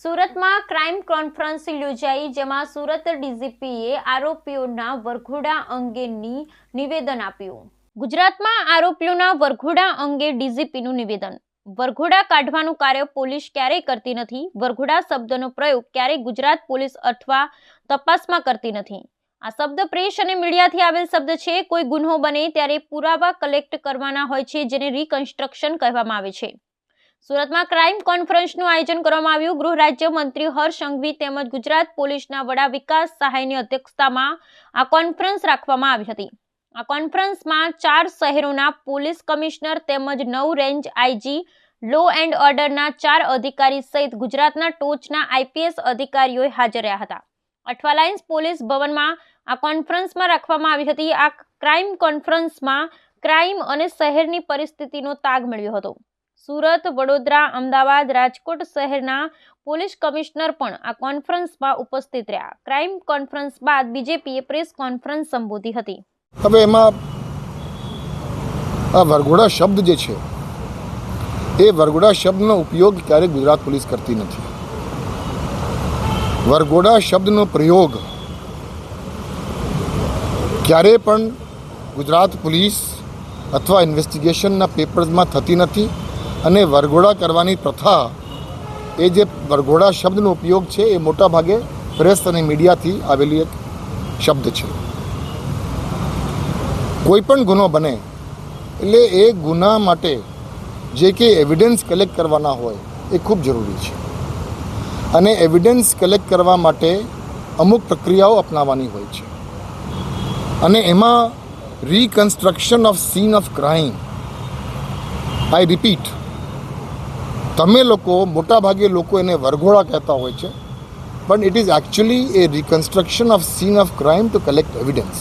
સુરતમાં crime conference યોજાઈ, જેમાં સુરત ડીજીપીએ આરોપીઓના વરઘોડા અંગેની નિવેદન આપ્યું. ગુજરાતમાં આરોપીઓના વરઘોડા અંગે ડીજીપીનું નિવેદન. વરઘોડા કાઢવાનું કાર્ય પોલીસ ક્યારેય કરતી નથી. વરઘોડા શબ્દનો પ્રયોગ ક્યારેય ગુજરાત પોલીસ અથવા તપાસમાં કરતી નથી. આ શબ્દ પ્રેસ અને મીડિયાથી આવેલ શબ્દ છે. કોઈ ગુન્હો બને ત્યારે પુરાવા કલેક્ટ કરવાના હોય છે, જેને રિકન્સ્ટ્રક્શન કહેવામાં આવે છે. સુરતમાં ક્રાઇમ કોન્ફરન્સનું આયોજન કરવામાં આવ્યું. ગૃહ રાજ્ય મંત્રી હર્ષ સંઘવી તેમજ ગુજરાત પોલીસના વડા વિકાસ સહાયની અધ્યક્ષતામાં આ કોન્ફરન્સ રાખવામાં આવી હતી. આ કોન્ફરન્સમાં ચાર શહેરોના પોલીસ કમિશનર તેમજ નવ રેન્જ આઈજી લો એન્ડ ઓર્ડરના ચાર અધિકારી સહિત ગુજરાતના ટોચના આઈપીએસ અધિકારીઓએ હાજર રહ્યા હતા. અઠવાલાઇન્સ પોલીસ ભવનમાં આ કોન્ફરન્સમાં રાખવામાં આવી હતી. આ ક્રાઇમ કોન્ફરન્સમાં ક્રાઇમ અને શહેરની પરિસ્થિતિનો તાગ મળ્યો હતો. સુરત, વડોદરા, અમદાવાદ, રાજકોટ શહેરના પોલીસ કમિશનર પણ આ કોન્ફરન્સમાં ઉપસ્થિત રહ્યા. ક્રાઇમ કોન્ફરન્સ બાદ બીજેપીએ પ્રેસ કોન્ફરન્સ સંબોધી હતી. હવે એમાં આ વરઘોડા શબ્દ જે છે, એ વરઘોડા શબ્દનો ઉપયોગ ક્યારેય ગુજરાત પોલીસ કરતી નથી. વરઘોડા શબ્દનો પ્રયોગ ક્યારેય પણ ગુજરાત પોલીસ અથવા ઇન્વેસ્ટિગેશનના પેપર્સમાં થતી નથી. અને વરઘોડા કરવાની પ્રથા એ જે વરઘોડા શબ્દનો ઉપયોગ છે એ મોટા ભાગે પ્રેસ અને મીડિયાથી આવેલી એક શબ્દ છે. કોઈ પણ ગુનો બને, એટલે એ ગુના માટે જે કે એવિડન્સ કલેક્ટ કરવાના હોય એ ખૂબ જરૂરી છે. અને એવિડન્સ કલેક્ટ કરવા માટે અમુક પ્રક્રિયાઓ અપનાવવાની હોય છે. અને એમાં reconstruction of scene of crime I repeat તમે લોકો, મોટાભાગે લોકો એને વરઘોડા કહેતા હોય છે, પણ it is actually a reconstruction of scene of crime to collect evidence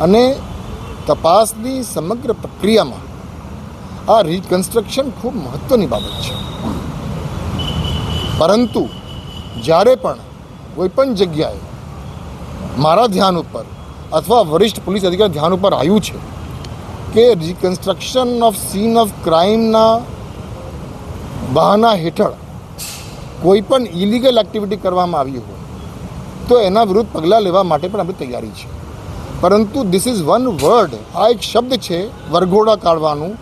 અને તપાસની સમગ્ર પ્રક્રિયામાં આ રિકન્સ્ટ્રક્શન ખૂબ મહત્ત્વની બાબત છે. પરંતુ જ્યારે પણ કોઈ પણ જગ્યાએ મારા ધ્યાન ઉપર અથવા વરિષ્ઠ પોલીસ અધિકારી ધ્યાન ઉપર આવ્યું છે કે રિકન્સ્ટ્રક્શન ઓફ સીન ઓફ ક્રાઇમના બહાના હેઠળ કોઈ પણ ઇલીગલ એક્ટિવિટી કરવામાં આવી હોય તો એના વિરુદ્ધ પગલાં લેવા માટે પણ આપણી તૈયારી છે. પરંતુ ધીસ ઇઝ વન વર્ડ આ એક શબ્દ છે વરઘોડા કાઢવાનું.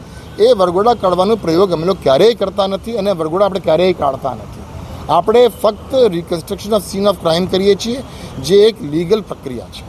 એ વરઘોડા કાઢવાનો પ્રયોગ અમે લોકો ક્યારેય કરતા નથી અને વરઘોડા આપણે ક્યારેય કાઢતા નથી. આપણે ફક્ત reconstruction of scene of crime કરીએ છીએ જે એક લીગલ પ્રક્રિયા છે.